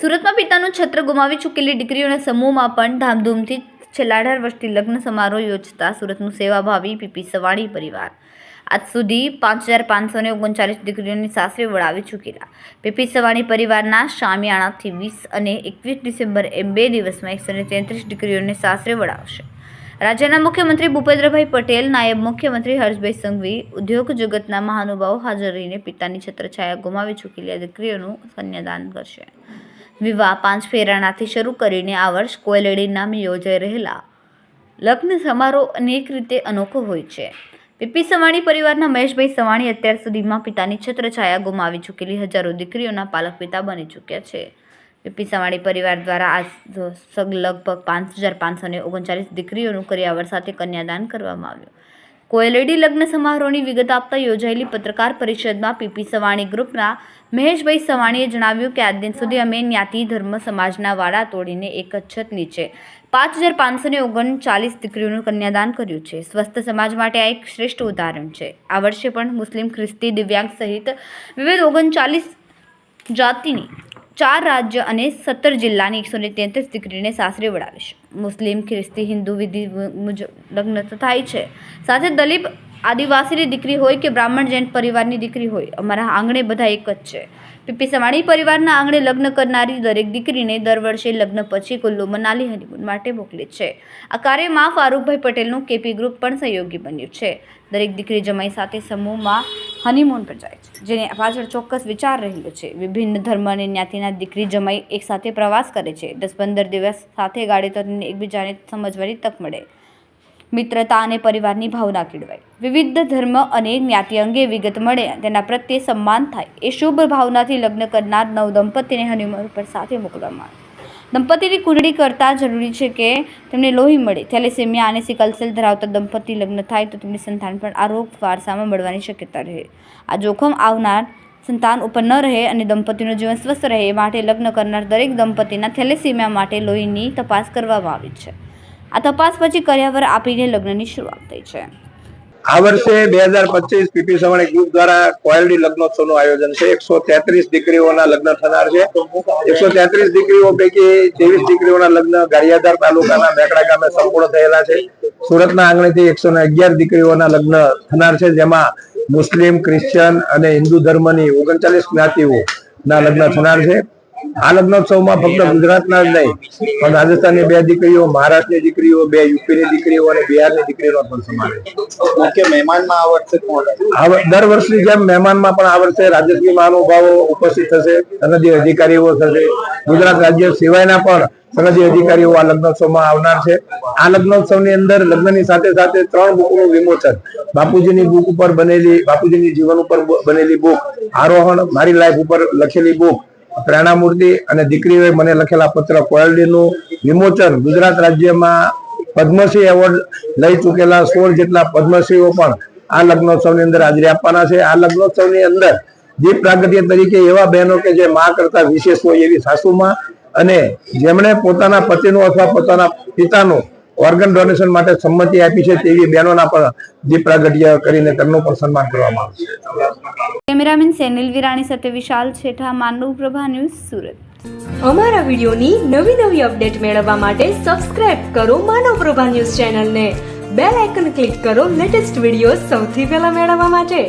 સુરતમાં પિતાનું છત્ર ગુમાવી ચૂકેલી દીકરીઓના સમૂહમાં પણ ધામધૂમથી છેલ્લા અઢાર વર્ષથી લગ્ન સમારોહ યોજતા સુરતનું સેવાભાવી પીપી સવાણી પરિવાર. આજ સુધી પાંચ હજાર પાંચસો ને ઓગણચાલીસ દીકરીઓની સાસરે વળાવી ચૂકેલા. પીપી સવાણી પરિવારના શામિયાણાથી વીસ અને એકવીસ ડિસેમ્બર એમ બે દિવસમાં એકસો ને તેત્રીસ દીકરીઓને સાસરે વળાવશે. રાજ્યના મુખ્યમંત્રી ભૂપેન્દ્રભાઈ પટેલ, નાયબ મુખ્યમંત્રી હર્ષભાઈ સંઘવી, ઉદ્યોગ જગતના મહાનુભાવો હાજર રહીને પિતાની છત્રછાયા ગુમાવી ચૂકેલી દીકરીઓનું કન્યાદાન કરશે. વિવાહ પાંચ ફેરાણાથી શરૂ કરીને આ વર્ષ કોયલેડી નામે યોજાઈ રહેલા લગ્ન સમારોહ અનેક રીતે અનોખો હોય છે. પીપી સવાણી પરિવારના મહેશભાઈ સવાણી અત્યાર સુધીમાં પિતાની છત્રછાયા ગુમાવી ચૂકેલી હજારો દીકરીઓના પાલક પિતા બની ચૂક્યા છે. પીપી સવાણી પરિવાર દ્વારા આજ સગ લગભગ પાંચ હજાર પાંચસો ને ઓગણચાલીસ દીકરીઓનું કર્યાવર સાથે કન્યાદાન કરવામાં આવ્યું. કોયલેડી લગ્ન સમારોહની વિગત આપતા યોજાયેલી પત્રકાર પરિષદમાં પીપી સવાણી ગ્રુપના મહેશભાઈ સવાણીએ જણાવ્યું કે આજ દિન સુધી અમે જ્ઞાતિ, ધર્મ, સમાજના વાડા તોડીને એક જ છત નીચે પાંચ હજાર પાંચસો ને ઓગણચાલીસ દીકરીઓનું કન્યાદાન કર્યું છે. સ્વસ્થ સમાજ માટે આ એક શ્રેષ્ઠ ઉદાહરણ છે. આ વર્ષે પણ મુસ્લિમ ખ્રિસ્તી દિવ્યાંગ સહિત વિવિધ ઓગણચાલીસ જાતિની ચાર રાજ્ય અને સત્તર જિલ્લાની એકસો ને તેત્રીસ દીકરીને સાસરે વળાવીશ મુસ્લિમ, ખ્રિસ્તી, હિન્દુ વિધિ મુજબ લગ્ન થાય છે. સાથે દલિત આદિવાસીની દીકરી હોય કે બ્રાહ્મણ જૈન પરિવારની દીકરી હોય, અમારા આંગણે બધા એક જ છે. પીપી સવાણી પરિવારના આંગણે લગ્ન કરનારી દરેક દીકરીને દર વર્ષે લગ્ન પછી કુલ્લુ મનાલી હનીમૂન માટે મોકલે છે. આ કાર્યમાં ફારૂકભાઈ પટેલનું કેપી ગ્રુપ પણ સહયોગી બન્યું છે. દરેક દીકરી જમાઈ સાથે સમૂહમાં હનીમૂન પર જાય છે, જેની પાછળ ચોક્કસ વિચાર રહેલો છે. વિભિન્ન ધર્મ અને જ્ઞાતિના દીકરી જમાઈ એકસાથે પ્રવાસ કરે છે. દસ પંદર દિવસ સાથે ગાડી તો તેમને એકબીજાને સમજવાની તક મળે. મિત્રતા અને પરિવારની ભાવના કેળવાય. વિવિધ ધર્મ અને જ્ઞાતિ અંગે વિગત મળે, તેના પ્રત્યે સન્માન થાય. એ શુભ ભાવનાથી લગ્ન કરનાર નવ દંપતીને હનીમૂન પર સાથે મોકલવામાં આવે. દંપતીની કુંડળી કરતાં જરૂરી છે કે તેમને લોહી મળે. થેલેસેમિયા અને સિકલસેલ ધરાવતા દંપતી લગ્ન થાય તો તેમની સંતાન પણ આ રોગ વારસામાં મળવાની શક્યતા રહે. આ જોખમ આવનાર સંતાન ઉપર ન રહે અને દંપતીનું જીવન સ્વસ્થ રહે એ માટે લગ્ન કરનાર દરેક દંપતીના થેલેસેમિયા માટે લોહીની તપાસ કરવામાં આવી છે. આ તપાસ પછી કર્યાવર આપીને લગ્નની શરૂઆત થઈ છે. આ વર્ષે બે હજાર પચીસ પીપી સવાણી ગ્રુપ દ્વારા કોયલડી લગ્નોત્સવનું આયોજન છે. એકસો તેત્રીસ દીકરીઓના લગ્ન થનાર છે. એકસો તેત્રીસ દીકરીઓ પૈકી ત્રેવીસ દીકરીઓના લગ્ન ગારિયાધાર તાલુકાના મેકડા ગામે સંપૂર્ણ થયેલા છે. સુરતના આંગણેથી એકસો ને અગિયાર દીકરીઓના લગ્ન થનાર છે, જેમાં મુસ્લિમ, ક્રિશ્ચિયન અને હિન્દુ ધર્મની ઓગણચાલીસ જ્ઞાતિઓ ના લગ્ન થનાર છે. આ લગ્નોત્સવમાં ફક્ત ગુજરાતના જ નહીં પણ રાજસ્થાનની બે દીકરીઓ મહારાષ્ટ્રની દીકરીઓ બે યુપીની દીકરીઓ અને બિહારની દીકરીઓનો પણ સમાવેશ મુખ્ય મહેમાનમાં આ વર્ષે કોણ દર વર્ષની જેમ મહેમાનમાં પણ આ વર્ષે રાજકીય મહાનુભાવો ઉપસ્થિત થશે સંગઠિત અધિકારીઓ થશે. ગુજરાત રાજ્ય સિવાયના પણ સંગઠિત અધિકારીઓ આ લગ્નોત્સવમાં આવનાર છે. આ લગ્નોત્સવની અંદર લગ્નની સાથે સાથે ત્રણ બુકનું વિમોચન. બાપુજીની બુક ઉપર બનેલી બાપુજીની જીવન ઉપર બનેલી બુક આરોહણ મારી લાઈફ ઉપર લખેલી બુક પ્રેરણામૂર્તિ અને દીકરીઓએ મને લખેલા પત્ર કોયલડીનું વિમોચન ગુજરાત રાજ્યમાં પદ્મશ્રી એવોર્ડ લઈ ચૂકેલા સોળ જેટલા પદ્મશ્રીઓ પણ આ લગ્નોત્સવની અંદર હાજરી આપવાના છે. આ લગ્નોત્સવની અંદર દીપ પ્રાગટ્ય તરીકે એવા બહેનો કે જે માં કરતા વિશેષ હોય એવી સાસુમાં અને જેમણે પોતાના પતિનું અથવા પોતાના પિતાનું ઓર્ગન ડોનેશન માટે સંમતિ આપી છે તેવી બહેનોના પણ દીપ પ્રાગટ્ય કરીને તેમનું પણ સન્માન કરવામાં આવશે કેમેરામેન સેનિલ વિરાણી સાથે વિશાલ છેઠા માનવ પ્રભા ન્યૂઝ સુરત. અમારા વિડીયોની નવી નવી અપડેટ મેળવવા માટે સબસ્ક્રાઇબ કરો માનવ પ્રભા ન્યૂઝ ચેનલને. બેલ આઇકન ક્લિક કરો લેટેસ્ટ વીડિયો સૌથી પહેલા મેળવવા માટે.